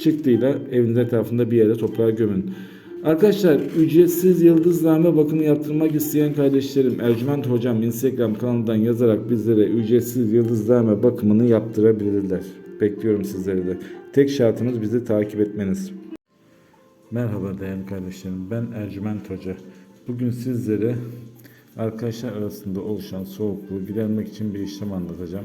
çıktıyla evin etrafında bir yere toprağa gömün. Arkadaşlar ücretsiz yıldızname bakımı yaptırmak isteyen kardeşlerim Ercüment Hocam Instagram kanalından yazarak bizlere ücretsiz yıldızname bakımını yaptırabilirler. Bekliyorum sizleri de. Tek şartımız bizi takip etmeniz. Merhaba değerli kardeşlerim. Ben Ercüment Hoca. Bugün sizlere arkadaşlar arasında oluşan soğukluğu gidermek için bir işlem anlatacağım.